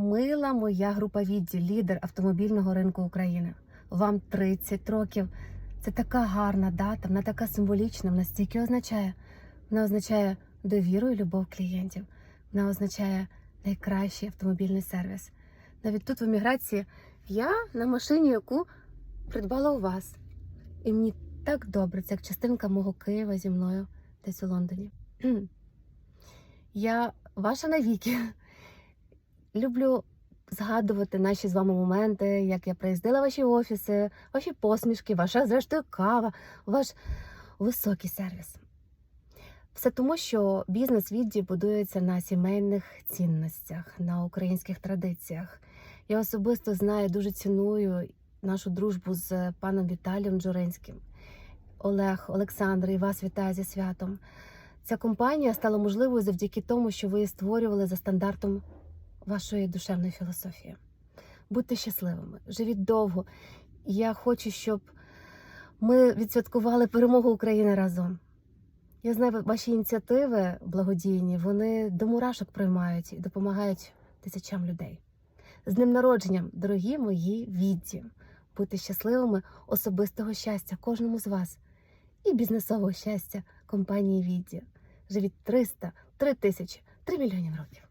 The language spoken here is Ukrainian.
Мила моя група відділ, лідер автомобільного ринку України. Вам 30 років. Це така гарна дата, вона така символічна, вона стільки означає. Вона означає довіру і любов клієнтів. Вона означає найкращий автомобільний сервіс. Навіть тут в еміграції я на машині, яку придбала у вас. І мені так добре, це як частинка мого Києва зі мною десь у Лондоні. Я ваша навіки. Люблю згадувати наші з вами моменти, як я приїздила в ваші офіси, ваші посмішки, ваша, зрештою, кава, ваш високий сервіс. Все тому, що бізнес відді будується на сімейних цінностях, на українських традиціях. Я особисто знаю, дуже ціную нашу дружбу з паном Віталієм Джуринським. Олег, Олександр, і вас вітаю зі святом. Ця компанія стала можливою завдяки тому, що ви створювали за стандартом вашої душевної філософії. Будьте щасливими, живіть довго. Я хочу, щоб ми відсвяткували перемогу України разом. Я знаю, ваші ініціативи благодійні, вони до мурашок приймають і допомагають тисячам людей. З днем народженням, дорогі мої відді! Будьте щасливими, особистого щастя кожному з вас і бізнесового щастя компанії Відді. Живіть 300, 3 тисячі, 3 мільйонів років.